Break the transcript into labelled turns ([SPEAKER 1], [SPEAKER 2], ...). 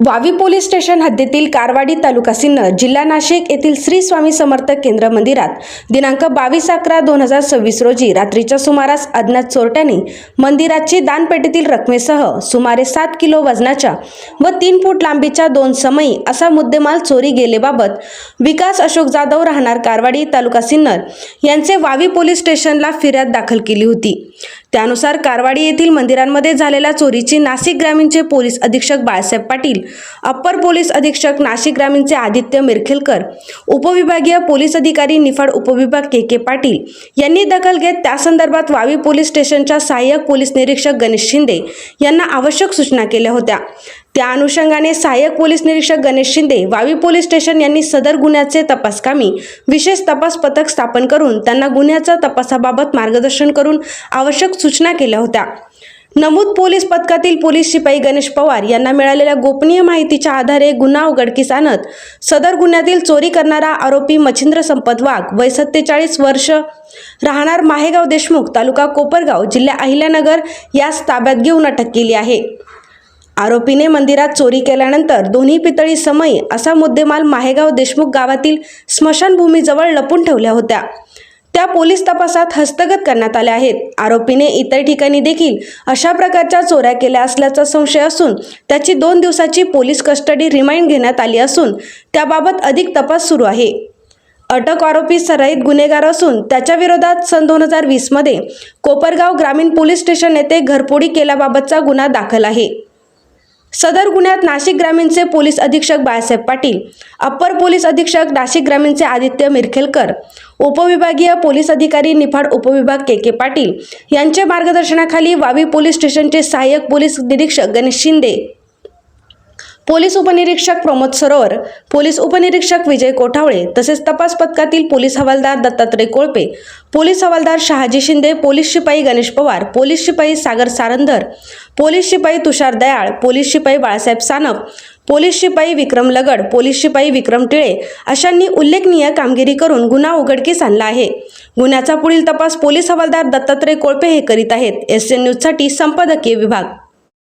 [SPEAKER 1] वावी police station हद्दीतील कारवाडी तालुका सिन्नर जिल्हा नाशिक येथील श्री स्वामी समर्थ केंद्र मंदिरात दिनांक बावीस अकरा दोन हजार सव्वीस रोजी रात्रीच्या सुमारास अज्ञात चोरट्याने मंदिराची दानपेटीतील रकमेसह सुमारे सात किलो वजनाच्या व तीन फूट लांबीच्या दोन समयी असा मुद्देमाल चोरी गेलेबाबत विकास अशोक जाधव राहणार कारवाडी तालुका सिन्नर यांचे वावी पोलीस स्टेशनला फिर्याद दाखल केली होती. त्यानुसार कारवाडी येथील मंदिरांमध्ये झालेल्या चोरीची नाशिक ग्रामीणचे पोलीस अधीक्षक बाळासाहेब पाटील अप्पर पोलीस अधीक्षक नाशिक ग्रामीणचे आदित्य मिरखेलकर उपविभागीय पोलीस अधिकारी निफाड उपविभाग के के पाटील यांनी दखल घेत त्या संदर्भात वावी पोलीस स्टेशनच्या सहाय्यक पोलीस निरीक्षक गणेश शिंदे यांना आवश्यक सूचना केल्या होत्या. त्या अनुषंगाने सहाय्यक पोलीस निरीक्षक गणेश शिंदे वावी पोलीस स्टेशन यांनी सदर गुन्ह्याचे तपासकामी विशेष तपास पथक स्थापन करून त्यांना गुन्ह्याच्या तपासाबाबत मार्गदर्शन करून आवश्यक सूचना केल्या होत्या. नमूद पोलीस पथकातील पोलीस शिपाई गणेश पवार यांना मिळालेल्या गोपनीय माहितीच्या आधारे गुन्हा उघडकीस आणत सदर गुन्ह्यातील चोरी करणारा आरोपी मच्छिंद्र संपत वाघ वय सत्तेचाळीस वर्ष राहणार माहेगाव देशमुख तालुका कोपरगाव जिल्हा अहिल्यानगर यास ताब्यात घेऊन अटक केली आहे. आरोपीने मंदिरात चोरी केल्यानंतर दोन्ही पितळी समयी असा मुद्देमाल माहेगाव देशमुख गावातील स्मशानभूमीजवळ लपून ठेवल्या होत्या. त्या पोलीस तपासात हस्तगत करण्यात आल्या आहेत. आरोपीने इतर ठिकाणी देखील अशा प्रकारच्या चोऱ्या केल्या असल्याचा संशय असून त्याची दोन दिवसाची पोलीस कस्टडी रिमाइंड घेण्यात आली असून त्याबाबत अधिक तपास सुरू आहे. अटक आरोपी सराईत गुन्हेगार असून त्याच्या विरोधात सन दोन हजार वीसमध्ये कोपरगाव ग्रामीण पोलीस स्टेशन येथे घरपोडी केल्याबाबतचा गुन्हा दाखल आहे. सदर गुन्ह्यात नाशिक ग्रामीणचे पोलीस अधीक्षक बाळासाहेब पाटील अप्पर पोलीस अधीक्षक नाशिक ग्रामीणचे आदित्य मिरखेलकर उपविभागीय पोलीस अधिकारी निफाड उपविभाग के के पाटील यांच्या मार्गदर्शनाखाली वावी पोलीस स्टेशनचे सहाय्यक पोलीस निरीक्षक गणेश शिंदे पोलीस उपनिरीक्षक प्रमोद सरोवर पोलीस उपनिरीक्षक विजय कोठावळे तसेच तपास पथकातील पोलीस हवालदार दत्तात्रय कोळपे पोलीस हवालदार शहाजी शिंदे पोलीस शिपाई गणेश पवार पोलीस शिपाई सागर सारंधर पोलीस शिपाई तुषार दयाळ पोलीस शिपाई बाळासाहेब सानप पोलीस शिपाई विक्रम लगड पोलीस शिपाई विक्रम टिळे अशांनी उल्लेखनीय कामगिरी करून गुन्हा उघडकीस आणला आहे. गुन्ह्याचा पुढील तपास पोलीस हवालदार दत्तात्रय कोळपे हे करीत आहेत. एस एन न्यूजसाठी संपादकीय विभाग.